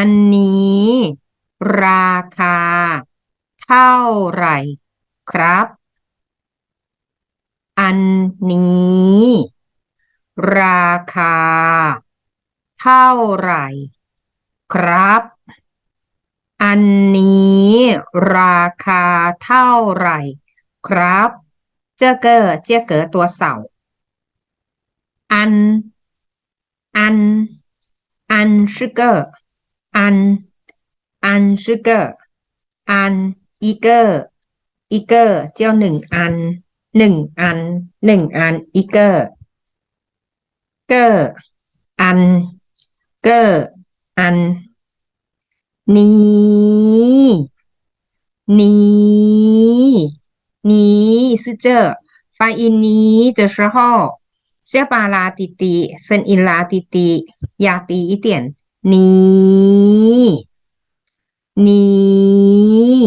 อันนี้ ราคา เท่าไหร่ครับ อันนี้ ราคา เท่าไหร่ ครับ อันนี้ ราคาเท่าไหร่ ครับเจ้าเกอเจ้าเกอตัวเสาอัน อัน อัน是อ อัน อัน是个อัน一个一个เจ้าหนึ่งอัน หนึ่งอัน หนึ่งอัน一个个อัน个อัน นี้นี้นี้是这发音นี้的时候下巴拉低低，声音拉低低，压低一点。นี้ นี้นี้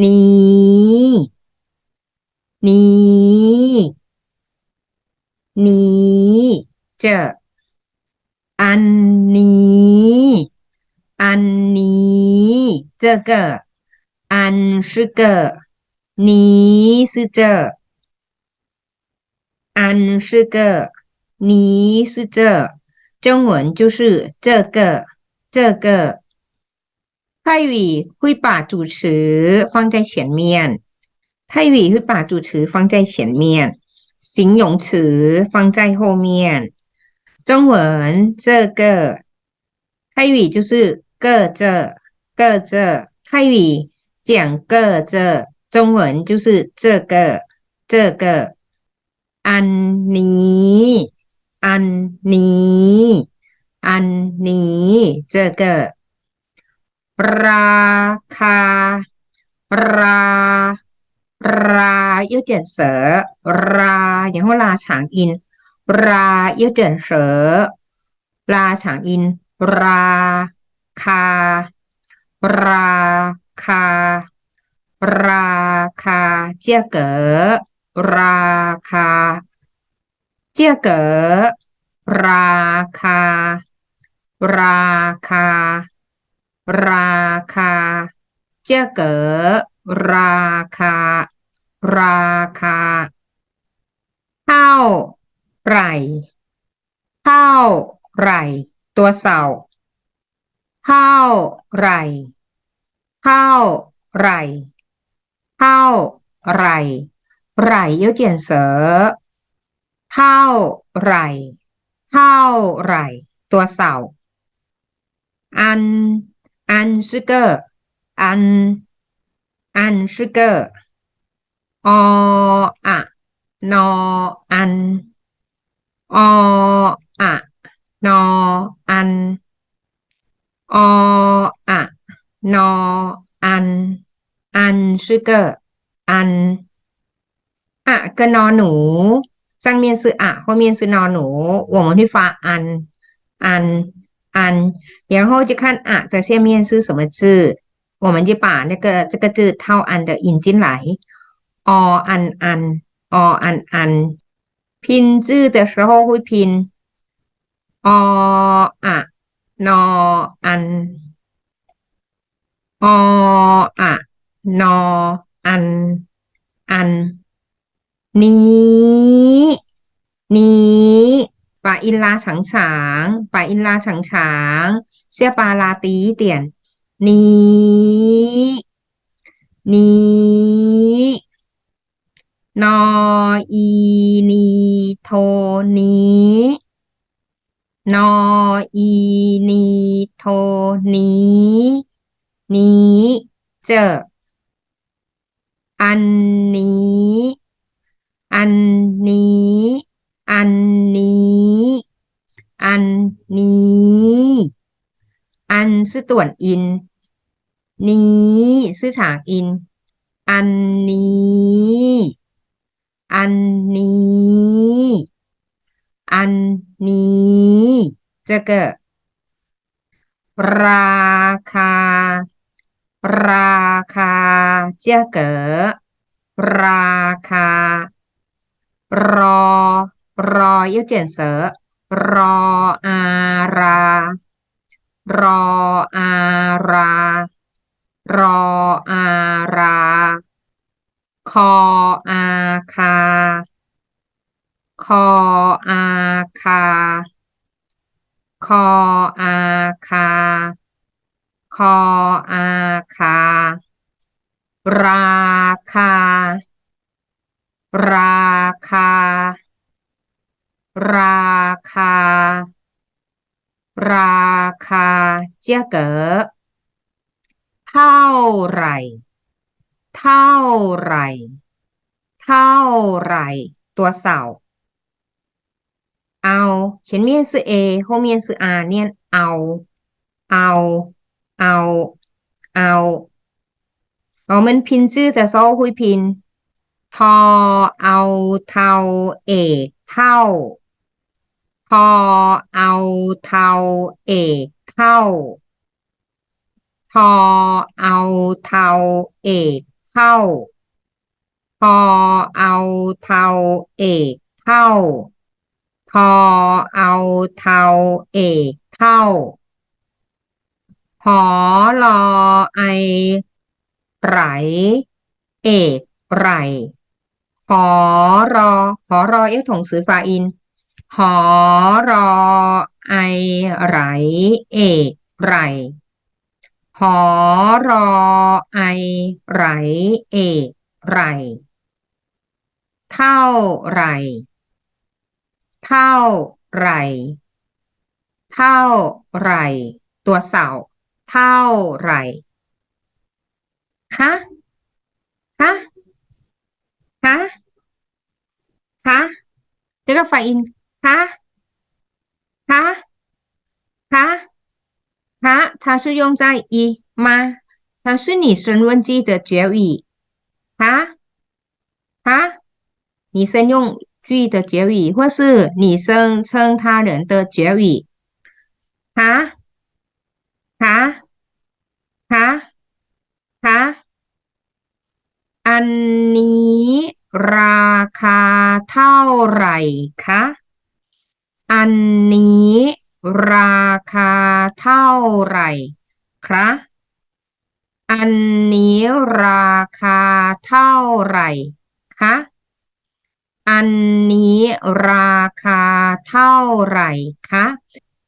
นี้นี้这อันนี้อันนี้这个อัน是个นี้是这安是个，你是这， 中文就是这个，这个。泰语会把主词放在前面，泰语会把主词放在前面，形容词放在后面。中文这个，泰语就是个这个这，泰语讲个这，中文就是这个这个安妮。 อันนี้ อันนี้เจอกอราคา ราราเยี่อเจีนเสอราอย่างหัาราฉางอิน ราเยี่อเจีนเสอราฉางอิน ราคา ราคา ราคาเจียเก๋อราคา เจียเก๋ราคา ราคา ราคา เจียเก๋ราคา ราคา เท่าไหร่ เท่าไหร่ ตัวเสาเท่าไหร่ เท่าไหร่ เท่าไหร่ไหร่ยกเจียนเสือ ท่าไหร่เท่าไหร่ตัวเสาอัน อัน是个อัน อัน是个ออะนออันออะนออันออะนออัน อัน是个อันอะก็นอหนู 上面是啊，后面是 no 努，我们会发 an an an，然后就看啊的下面是什么字，我们就把那个这个字套 an 的引进来，o an an o an an，拼字的时候会拼 o 啊 no an o 啊 no an an。 นี้ นี้ปาอินลาฉังฉางปาอินลาฉังฉางเสียอปาลาตีเตียน นี้ นี้นออีนีโทนี้นออีนีโทนี้ นี้ เจอ อันนี้ อันนี้ อันนี้ อันนี้ อันซื้อต่วนอิน นี้ซื้อฉางอิน อันนี้ อันนี้ อันนี้จะเกิดราคา ราคาจะเกิดราคา รอ รอเยี่ยวเจียนเสอรออารา รออารา รออารา คออาคา คออาคา คออาคา คออาคา ราคา ราคา ราคา ราคาเจ้าเก๋เท่าไรเท่าไรเท่าไรตัวเสาเอาเขียนเมียนซื้อเอโฮเมียนซอเนี่ยเอา เอา เอา เอาเอามันพินชื่อแต่โซ่คุยพิน ทอเอาเทาเอกเท่า ทอเอาเทาเอกเท่า ทอเอาเทาเอกเท่า ทอเอาเทาเอกเท่า ทอเอาเทาเอกเท่าหอรอไอไหลเอกไหล หอรอหอรอเอถงสือฟาอิน หอรอไอไหลเอกไหลหอรอไอไหลเอกไหลเท่าไหรเท่าไหรเท่าไหรตัวเสาเท่าไหรคะคะ คะ这个发音คะคะคะคะ它是用在一吗？它是拟声问句的绝语。คะคะ拟声用句的绝语，或是拟声称他人的绝语。คะ คะ อันนี้ราคาเท่าไหร่คะอันนี้ราคาเท่าไหร่คะอันนี้ราคาเท่าไหร่คะ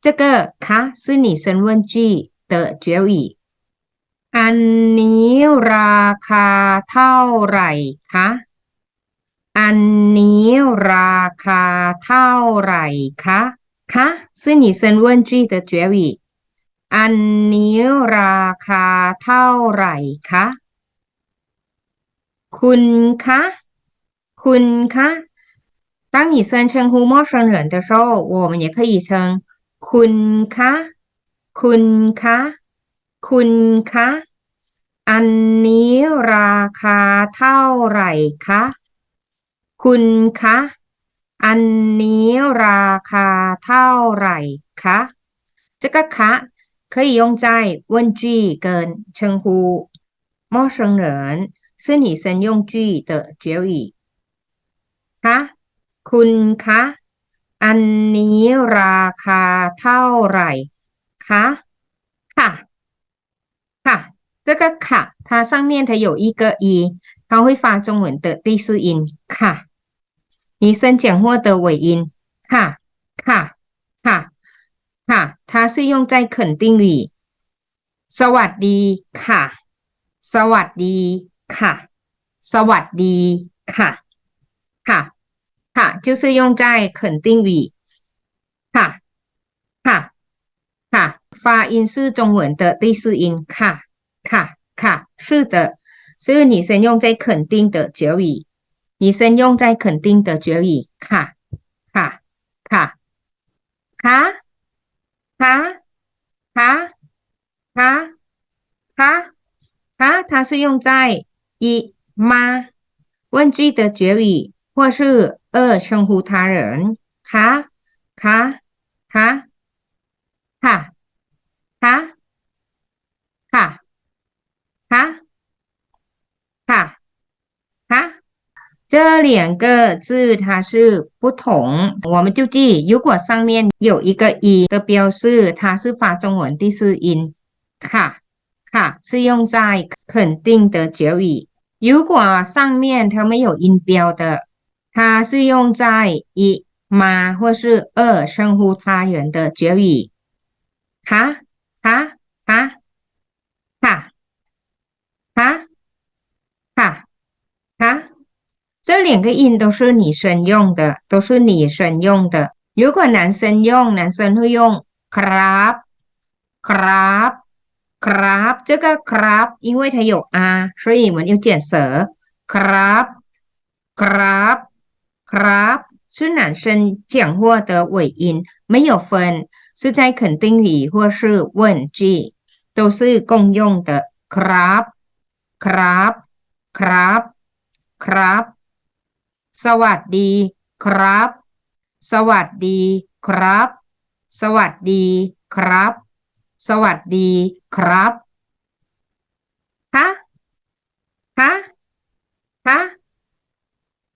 这个คะ是拟声问句的绝语อันนี้ราคาเท่าไหร่คะ อันนี้ราคาเท่าไหร่คะคะ是拟声问句的绝语อันนี้ราคาเท่าไหร่คะคุณคะคุณคะ当你声称呼陌生人的时候，我们也可以称คุณคะคุณคะคุณคะอันนี้ราคาเท่าไหร่คะ คุณคะอันนี้ราคาเท่าไหร่คะ这个คะ可以用在问句跟称呼陌生人是拟声用句的绝语คะคุณคะอันนี้ราคาเท่าไหร่คะค่ะค่ะ这个卡它上面它有一个一它会发中文的第四音ค่ 你升讲话的尾音卡卡卡卡，它是用在肯定语。สวัสดีค่ะ สวัสดีค่ะ สวัสดีค่ะค่ะค่ะ就是用在肯定语。ค่ะค่ะค่ะ发音是中文的第四音ค่ะค่ะค่ะ是的，是你先用在肯定的结语。你先用在肯定的绝语，卡卡卡卡卡卡卡卡卡，它是用在一吗？问句的绝语，或是二称呼他人，哈哈卡卡。卡卡这两个字它是不同，我们就记，如果上面有一个一的标示，它是发中文第四音，卡卡是用在肯定的结语。如果上面它没有音标的，它是用在一妈或是二称呼他人的结语。卡卡这两个音都是女生用的，都是女生用的。如果男生用，男生会用 crab crab crab 这个 crab 因为它有 r，所以我们要卷舌 crab crab crab 是男生讲话的尾音，没有分是在肯定语或是问句，都是共用的 crab crab crab crab สวัสดีครับ สวัสดีครับ สวัสดีครับ สวัสดีครับฮะฮะฮะ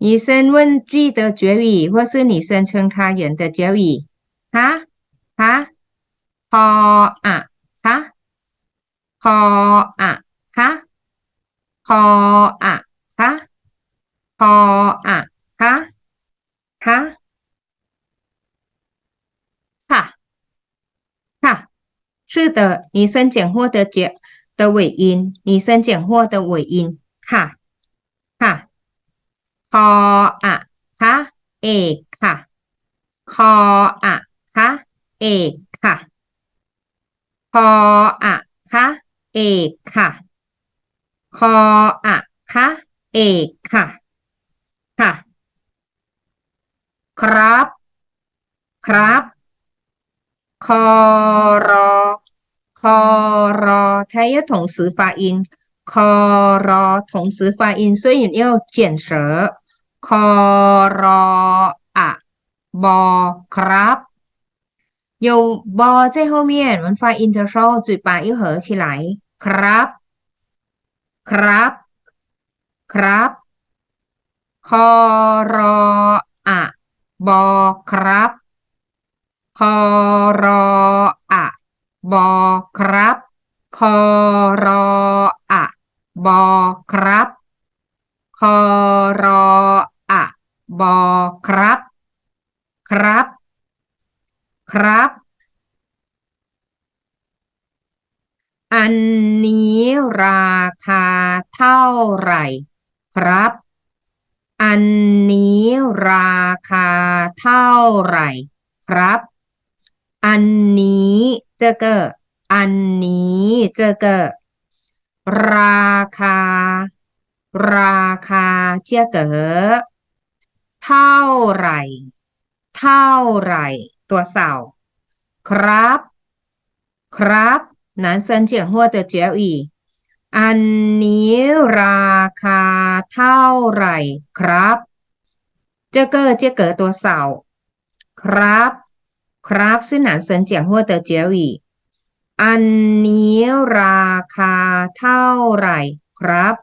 女生问句的结语，或是女生称他人的结语，ฮะ，พออะฮะ，พออะฮะ，พออะฮะ，พออะ 是的，女生讲话的结的尾音，女生讲话的尾音，ค่ะค่ะพออะคะเอกค่ะคออะคะเอกค่ะพออะคะเอกค่ะคออะคะเอกค่ะค่ะ ครับ ครับ คอรอ คอรอ它要同时发音คอรอ同时发音所以要卷舌คอรออะบอครับ有บอ在后面我们发音的时候嘴巴要合起来ครับ ครับ ครับ คอรออะบอครับ คอรออะ บอครับ คอรออะบอครับ คอรออะบอครับ ครับ ครับ อันนี้ราคาเท่าไหร่ ครับ อันนี้ราคาเท่าไหร่ ครับ อันนี้这个อันนี้这个ราคา ราคา这个เท่าไหร่ เท่าไหร่ ตัวเสาครับ ครับ男生讲话的结语อันนี้ราคาเท่าไหร่ครับ这个这个ตัวเสาครับ ครับ是男生讲话的结语อันนี้ราคาเท่าไหร่ครับ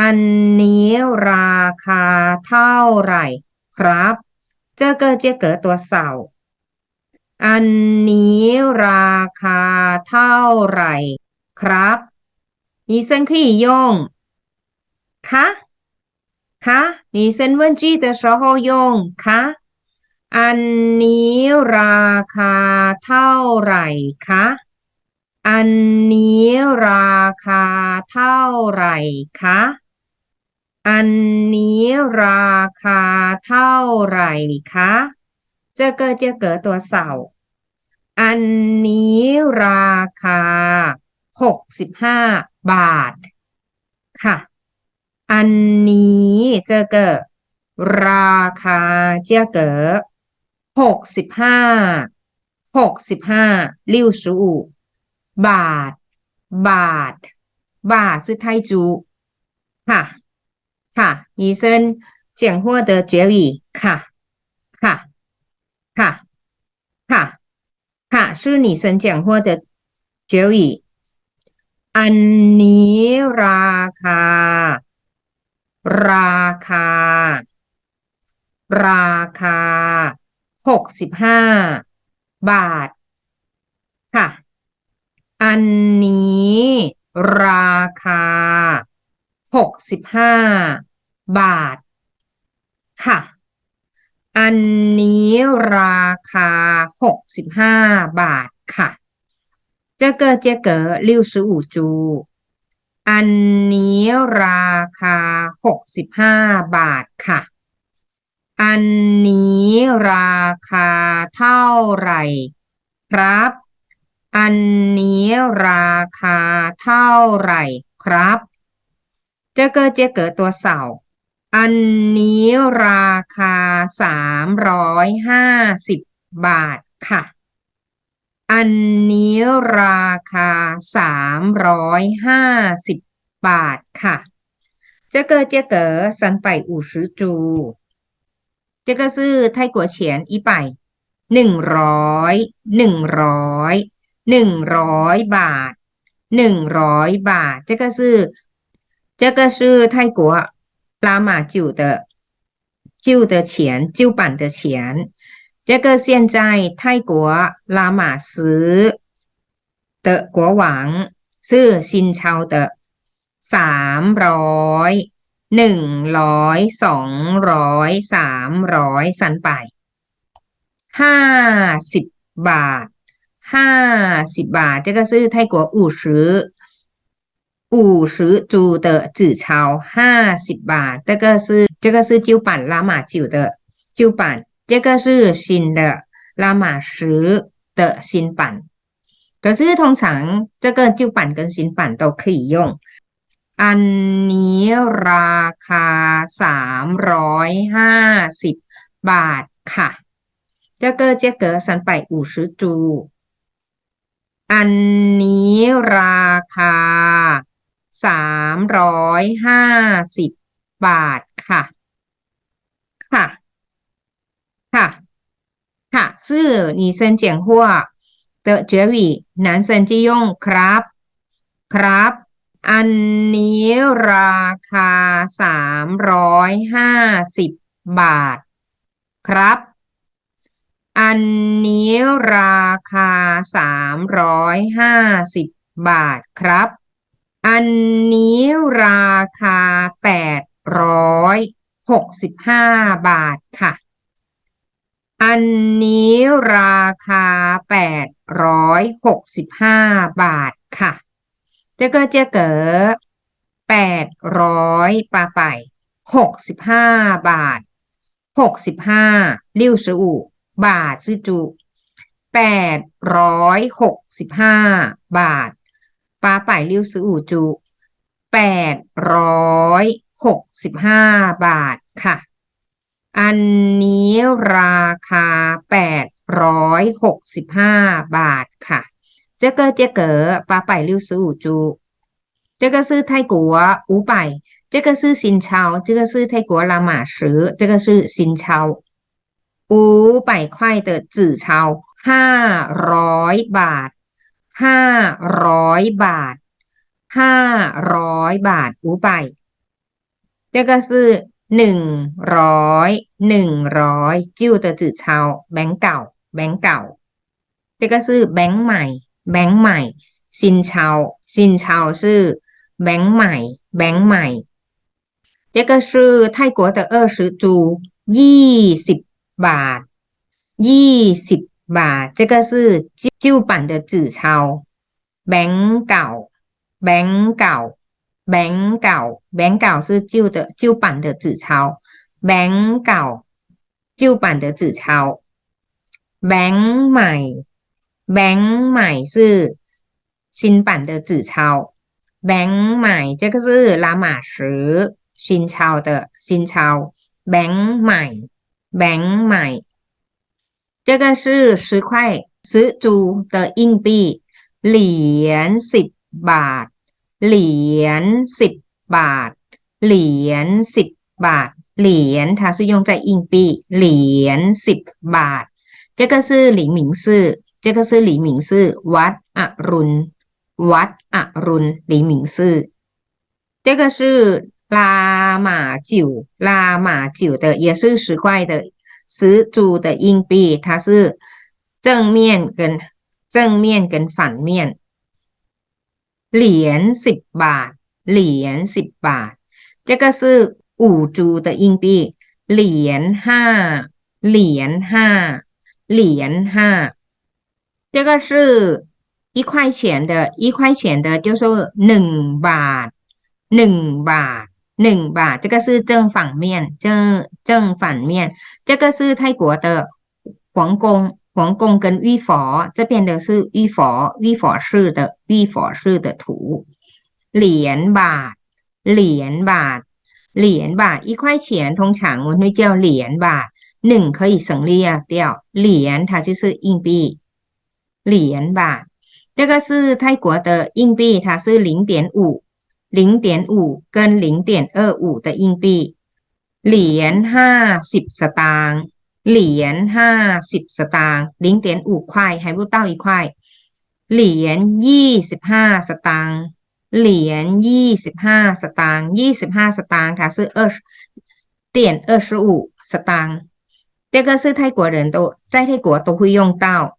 อันนี้ราคาเท่าไหร่ครับ这个这个ตัวเสาอันนี้ราคาเท่าไหร่ครับ女生可以用คะคะ女生问句的时候用คะ อันนี้ราคาเท่าไหร่คะ อันนี้ราคาเท่าไหร่คะ อันนี้ราคาเท่าไหร่คะเจอเกอเจอเกอตัวเสาอันนี้ราคาหกสิบห้าบาท ค่ะ อันนี้เจอเกอราคาเจ้เก๋อ หกสิบห้าหกสิบห้า六十五บาท บาท บาท是泰铢ค่ะ ค่ะ医生讲话的结语ค่ะ ค่ะ ค่ะ ค่ะ ค่ะ是女生讲话的结语อันนี้ราคา ราคา ราคา หกสิบห้าบาท ค่ะ อันนี้ราคาหกสิบห้าบาท ค่ะ อันนี้ราคาหกสิบห้าบาทค่ะเจเกอเจเกอริ้วซูอูจู อันนี้ราคาหกสิบห้าบาทค่ะ อันนี้ราคาเท่าไหร่ครับ อันนี้ราคาเท่าไหร่ครับเจเกิอเจเกิอตัวเสาอันนี้ราคาสามร้อยห้าสิบบาทค่ะ อันนี้ราคาสามร้อยห้าสิบบาทค่ะเจเกิอเจเกิอสันไปอู่ซื้จู 这个是泰国钱一百หนึ่งร้อยหนึ่งร้อยหนึ่งร้อยบาทหนึ่งร้อยบาท这个是这个是泰国拉玛九的旧的钱旧版的钱这个现在泰国拉玛斯的国王是新钞的สามร้อย หนึ่งร้อยสองร้อยสามร้อยสันไปห้าสิบบาทห้าสิบบาท这个是泰国五十五十铢的纸钞ห้าสิบบาท这个是这个是旧版拉玛九的旧版这个是新的拉玛十的新版可是通常这个旧版跟新版都可以用 อันนี้ราคาสามร้อยห้าสิบบาทค่ะ这个这个三百五十铢อันนี้ราคาสามร้อยห้าสิบบาทค่ะ ค่ะ ค่ะ ค่ะ是女生讲话的绝语男生就用ครับ ครับ อันนี้ราคาสามร้อยห้าสิบบาท ครับ อันนี้ราคาสามร้อยห้าสิบบาทครับ อันนี้ราคาแปดร้อยหกสิบห้าบาทค่ะ อันนี้ราคาแปดร้อยหกสิบห้าบาทค่ะ เจ้าก๋จ้เก๋แปดร้อยปาไปหกสิบห้าบาทหกสิบห้าลิ้วสอูบาทซื้อจุแปดร้อยหกสิบห้าบาทปาไปลิ้วสอูจุแปดร้อยหกสิบห้าบาทค่ะ อันนี้ราคาแปดร้อยหกสิบห้าบาทค่ะ 这个这个八百六十五铢，这个是泰国五百，这个是新钞，这个是泰国拉玛十，这个是新钞，五百块的纸钞，ห้าร้อยบาทห้าร้อยบาทห้าร้อยบาท五百这个是หนึ่งร้อยหนึ่งร้อย旧的纸钞แบงก์เก่าแบงก์เก่า这个是แบงก์ใหม่ แบงค์ใหม่ซินเชาซินเชาชื่อแบงค์ใหม่แบงค์ใหม่这个是泰国的二十铢ยี่สิบบาทยี่สิบบาท这个是旧版的纸钞แบงค์เก่าแบงค์เก่าแบงค์เก่าแบงค์เก่า是旧的旧版的纸钞แบงค์เก่า旧版的纸钞แบงค์ใหม่ แบงค์ใหม่是新版的纸钞แบงค์ใหม่这个是拉玛十新钞的新钞แบงค์ใหม่แบงค์ใหม่这个是十块十铢的硬币เหรียญสิบบาท เหรียญสิบบาท เหรียญสิบบาท เหรียญ它是用在硬币เหรียญสิบบาท这个是李明寺 这个是李明寺วัดอรุณวัดอรุณ李明寺这个是 拉马九，拉马九的也是十块的十组的硬币，它是正面跟正面跟反面。เหรียญสิบบาท เหรียญสิบบาท这个是五铢的硬币เหรียญห้าเหรียญห้าเหรียญห้า 这个是一块钱的一块钱的就是หนึ่งบาทหนึ่งบาทหนึ่งบาท这个是正反面正正反面这个是泰国的皇宫皇宫跟玉佛这边的是玉佛玉佛式的玉佛式的图เหรียญบาทเหรียญบาทเหรียญบาท一块钱通常我们会叫เหรียญบาทหนึ่ง可以省略掉เหรียญ它就是硬币 เหรียญบาท这个是泰国的硬币它是零点五零点五跟零点二五的硬币เหรียญห้าสิบสตางค์เหรียญห้าสิบสตางค์零点五块还不到一块เหรียญยี่สิบห้าสตางค์เหรียญยี่สิบห้าสตางค์ยี่สิบห้าสตางค์它是二十点二十五สตางค์这个是泰国人都在泰国都会用到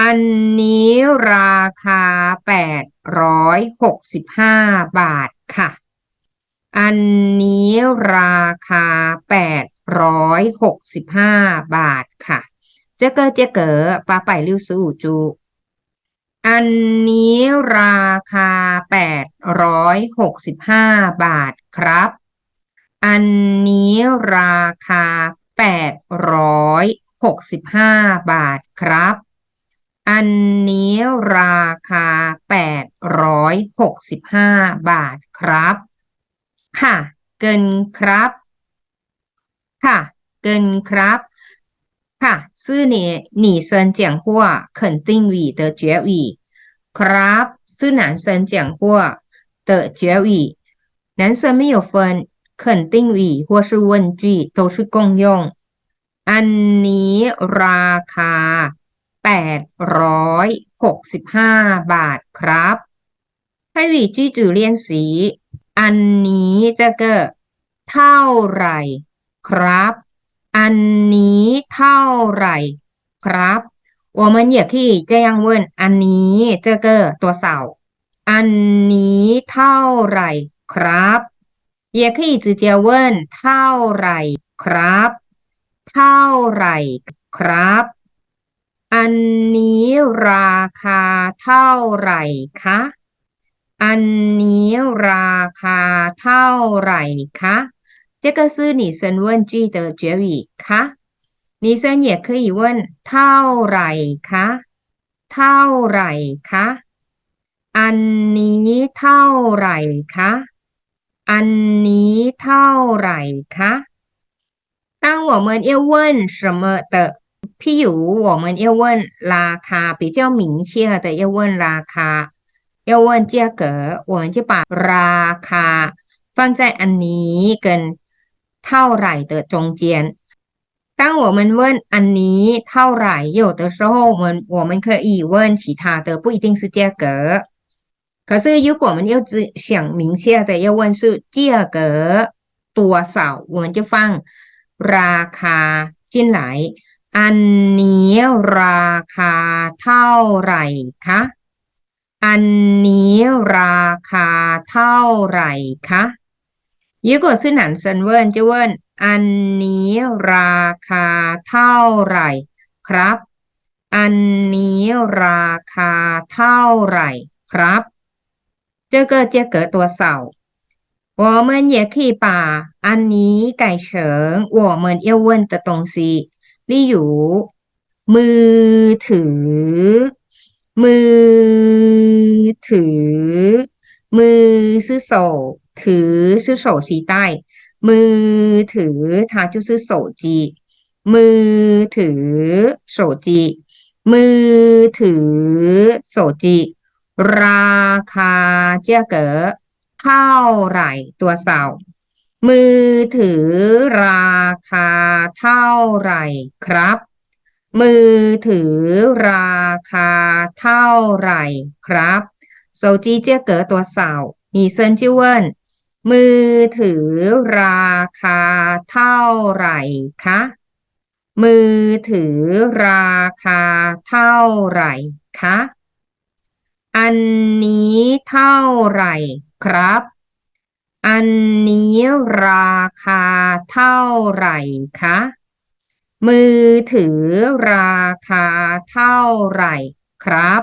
อันนี้ราคาแปดร้อยหกสิบห้าบาทค่ะ อันนี้ราคาแปดร้อยหกสิบห้าบาทค่ะเจ๊เก๋เจ๊เก๋ปลาไปริ้วซูจู อันนี้ราคาแปดร้อยหกสิบห้าบาทครับ อันนี้ราคาแปดร้อยหกสิบห้าบาทครับ อันนี้ราคาแปดร้อยหกสิบห้าบาทครับ ค่ะ เกินครับ ค่ะ เกินครับ ค่ะ是你女生讲话肯定语的绝语ครับ是男生讲话的绝语男生没有分肯定语或是问句都是共用อันนี้ราคา แปดร้อยหกสิบห้าบาทครับให้วิ句子练习อันนี้这个เท่าไหร่ครับ อันนี้เท่าไหร่ครับ我们也可以这样问อันนี้这个多少อันนี้เท่าไหร่ครับ也可以直接问เท่าไหร่ครับ เท่าไหร่ครับ อันนี้ราคาเท่าไหร่คะ อันนี้ราคาเท่าไหร่คะ这个是女生问句的绝语คะ女生也可以问เท่าไหร่คะเท่าไหร่คะอันนี้เท่าไหร่คะอันนี้เท่าไหร่คะ当我们要问什么的 譬如我们要问ราคา比较明确的要问ราคา要问价格我们就把ราคา放在อันนี้跟เท่าไหร่的中间当我们问อันนี้เท่าไหร่有的时候我们我们可以问其他的不一定是价格可是如果我们要只想明确的要问是价格多少我们就放ราคา进来 อันนี้ราคาเท่าไหร่คะ อันนี้ราคาเท่าไหร่คะ如果是男生问就问อันนี้ราคาเท่าไหร่ครับ อันนี้ราคาเท่าไหร่ครับ这个价格多少我们也可以把อันนี้改成我们要问的东西 ลี่อยู่ มือถือ มือถือ มือซื้อโซถือซื้อโซสีใต้ มือถือทาจูซื้อโซจี มือถือโซจี มือถือโซจี ราคาเจ้าเก๋เท่าไหร่ตัวสาว มือถือราคาเท่าไหร่ครับ มือถือราคาเท่าไหร่ครับ手机价格多少女生就问 มือถือราคาเท่าไหร่คะ มือถือราคาเท่าไหร่คะ อันนี้เท่าไหร่ครับ อันนี้ราคาเท่าไหร่คะ มือถือราคาเท่าไหร่ครับ